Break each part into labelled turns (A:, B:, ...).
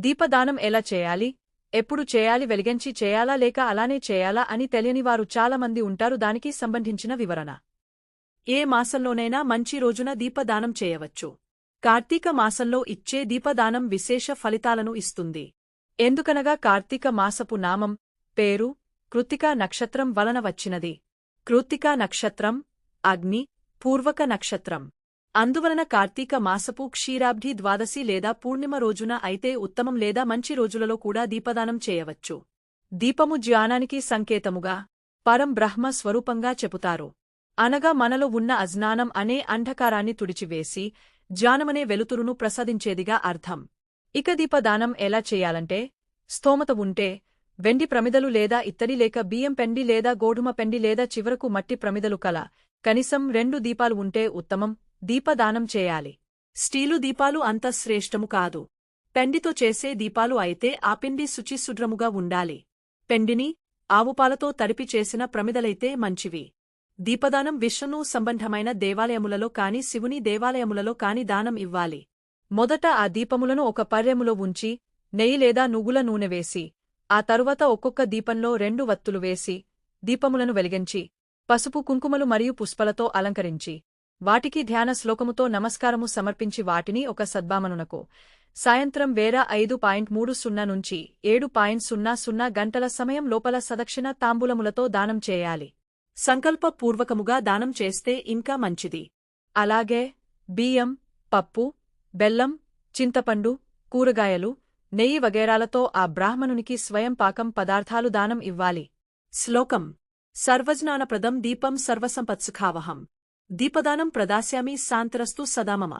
A: దీపదానం ఎలా చేయాలి? ఎప్పుడు చేయాలి? వెలిగించి చేయాలా? లేక అలానే చేయాలా? అని తెలియనివారు చాలామంది ఉంటారు. దానికి సంబంధించిన వివరణ. ఏ మాసంలోనైనా మంచి రోజున దీపదానం చేయవచ్చు. కార్తీక మాసంలో ఇచ్చే దీపదానం విశేష ఫలితాలను ఇస్తుంది. ఎందుకనగా కార్తీక మాసపు నామం పేరు కృత్తికా నక్షత్రం వలన వచ్చినది. కృత్తికా నక్షత్రం అగ్ని పూర్వక నక్షత్రం. అందువలన కార్తీక మాసపు క్షీరాబ్ధి ద్వాదశి లేదా పూర్ణిమ రోజున అయితే ఉత్తమం లేదా మంచి రోజులలో కూడా దీపదానం చేయవచ్చు. దీపము జ్ఞానానికి సంకేతముగా పరం బ్రహ్మ స్వరూపంగా చెబుతారు అనగా మనలో ఉన్న అజ్ఞానం అనే అంధకారాన్ని తుడిచివేసి జ్ఞానమనే వెలుతురును ప్రసాదించేదిగా అర్థం. ఇక దీపదానం ఎలా చేయాలంటే స్తోమత ఉంటే వెండి ప్రమిదలు లేదా ఇత్తడి లేక బియ్యం పెండి లేదా గోధుమ పెండి లేదా చివరకు మట్టి ప్రమిదలు కల కనీసం రెండు దీపాలు ఉంటే ఉత్తమం దీపదానం చేయాలి. స్టీలు దీపాలు అంత శ్రేష్టము కాదు. పెండితో చేసే దీపాలు అయితే ఆ పిండి శుచిశుడ్రముగా ఉండాలి. పెండిని ఆవుపాలతో తడిపి చేసిన ప్రమిదలైతే మంచివి. దీపదానం విష్ణు సంబంధమైన దేవాలయములలో కాని శివుని దేవాలయములలో కాని దానం ఇవ్వాలి. మొదట ఆ దీపములను ఒక పర్యములో ఉంచి నెయ్యి లేదా నువ్వుల నూనె వేసి ఆ తరువాత ఒక్కొక్క దీపంలో రెండు వత్తులు వేసి దీపములను వెలిగించి పసుపు కుంకుమలు మరియు పుష్పలతో అలంకరించి వాటికి ధ్యాన శ్లోకముతో నమస్కారము సమర్పించి వాటిని ఒక సద్భామనునకు. సాయంత్రం వేర ఐదు పాయింట్ మూడు సున్నా నుంచి ఏడు పాయింట్ సున్నా సున్నా గంటల సమయం లోపల సదక్షిణ తాంబూలములతో దానం చేయాలి. సంకల్పపూర్వకముగా దానం చేస్తే ఇంకా మంచిది. అలాగే బియ్యం పప్పు బెల్లం చింతపండు కూరగాయలు నెయ్యి వగేరాలతో ఆ బ్రాహ్మణునికి స్వయం పాకం పదార్థాలు దానం ఇవ్వాలి. శ్లోకం. సర్వజ్ఞానప్రదం దీపం సర్వసంపత్సుఖావహం. దీపదానం ప్రదాస్యామి శాంతరస్తు సదామమ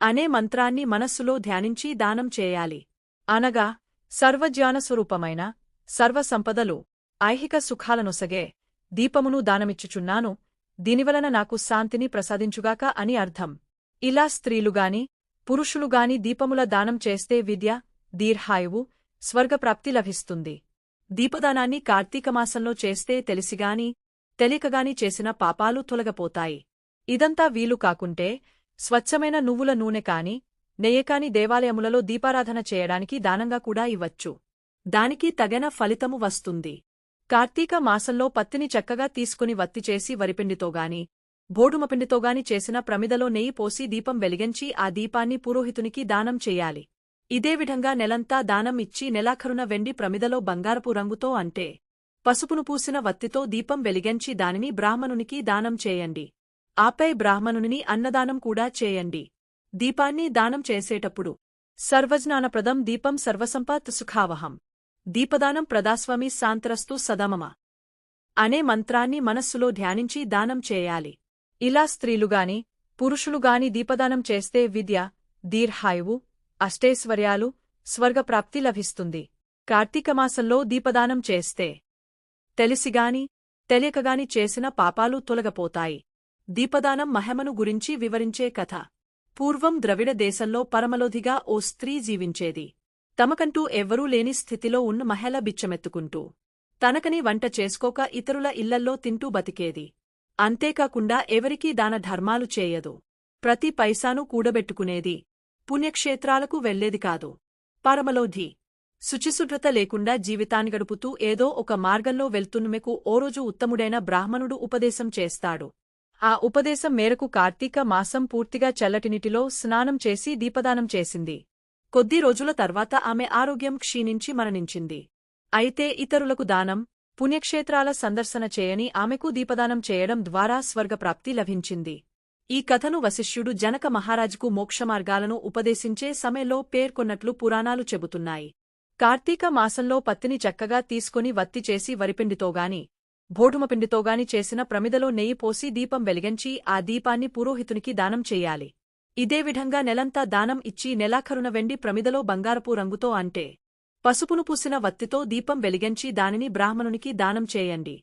A: అనే మంత్రాన్ని మనస్సులో ధ్యానించి దానం చేయాలి. అనగా సర్వజ్ఞానస్వరూపమైన సర్వసంపదలు ఐహిక సుఖాలనొసగే దీపమును దానమిచ్చుచున్నాను దీనివలన నాకు శాంతిని ప్రసాదించుగాక అని అర్థం. ఇలా స్త్రీలుగాని పురుషులుగాని దీపముల దానం చేస్తే విద్య దీర్ఘాయువు స్వర్గప్రాప్తి లభిస్తుంది. దీపదానాన్ని కార్తీకమాసంలో చేస్తే తెలిసిగాని తెలికగాని చేసిన పాపాలు తొలగపోతాయి. ఇదంతా వీలు కాకుంటే స్వచ్ఛమైన నువ్వుల నూనె కాని నెయ్యకాని దేవాలయములలో దీపారాధన చేయడానికి దానంగా కూడా ఇవ్వచ్చు. దానికి తగిన ఫలితము వస్తుంది. కార్తీక మాసంలో పత్తిని చక్కగా తీసుకుని వత్తిచేసి వరిపిండితోగాని భోడుమపిండితోగాని చేసిన ప్రమిదలో నెయ్యి పోసి దీపం వెలిగించి ఆ దీపాన్ని పురోహితునికి దానం చెయ్యాలి ఇదే విధంగా నెలంతా దానం ఇచ్చి నెలాఖరున వెండి ప్రమిదలో బంగారపు రంగుతో అంటే పసుపును పూసిన వత్తితో దీపం వెలిగించి దానిని బ్రాహ్మణునికి దానం చేయండి. ఆపై బ్రాహ్మణుని అన్నదానం కూడా చేయండి. దీపాన్ని దానం చేసేటప్పుడు సర్వజ్ఞానప్రదం దీపం సర్వసంపత్ సుఖావహం. దీపదానం ప్రదాస్వామి శాంతరస్తు సదమమ. అనే మంత్రాన్ని మనస్సులో ధ్యానించి దానం చేయాలి. ఇలా స్త్రీలుగాని పురుషులుగాని దీపదానం చేస్తే విద్య దీర్ఘాయువు అష్టైశ్వర్యాలు స్వర్గప్రాప్తి లభిస్తుంది. కార్తీకమాసంలో దీపదానం చేస్తే తెలిసిగాని తెలియకగాని చేసిన పాపాలు తొలగపోతాయి. దీపదానం మహమను గురించి వివరించే కథ. పూర్వం ద్రవిడ దేశంలో పరమలోధిగా ఓ స్త్రీ జీవించేది. తమకంటూ ఎవ్వరూ లేని స్థితిలో ఉన్న మహిళ బిచ్చమెత్తుకుంటూ. తనకని వంట చేసుకోక ఇతరుల ఇళ్ళల్లో తింటూ బతికేది. అంతేకాకుండా ఎవరికీ దాన ధర్మాలు చేయదు. ప్రతి పైసాను కూడబెట్టుకునేది. పుణ్యక్షేత్రాలకు వెళ్ళేది కాదు. పరమలోధి. శుచిశుభ్రత లేకుండా జీవితాన్ని గడుపుతూ ఏదో ఒక మార్గంలో వెళ్తున్నమెకు ఓరోజు ఉత్తముడైన బ్రాహ్మణుడు ఉపదేశం చేస్తాడు. ఆ ఉపదేశం మేరకు కార్తీక మాసం పూర్తిగా చల్లటినిటిలో స్నానం చేసి దీపదానం చేసింది. కొద్ది రోజుల తర్వాత ఆమె ఆరోగ్యం క్షీణించి మరణించింది. అయితే ఇతరులకు దానం పుణ్యక్షేత్రాల సందర్శన చేయని ఆమెకు దీపదానం చేయడం ద్వారా స్వర్గప్రాప్తి లభించింది. ఈ కథను వశిష్యుడు జనక మహారాజుకు మోక్షమార్గాలను ఉపదేశించే సమయంలో పేర్కొన్నట్లు పురాణాలు చెబుతున్నాయి. కార్తీక మాసంలో పత్తిని చక్కగా తీసుకుని వత్తి చేసి వరిపిండితోగాని భోఢుమపిండితోగాని చేసిన ప్రమిదలో నెయ్యి పోసి దీపం వెలిగించి ఆ దీపాన్ని పురోహితునికి దానం చెయ్యాలి ఇదేవిధంగా నెలంతా దానం ఇచ్చి నెలాఖరున వెండి ప్రమిదలో బంగారపు రంగుతో అంటే పసుపును పూసిన వత్తితో దీపం వెలిగించి దానిని బ్రాహ్మణునికి దానం చేయండి.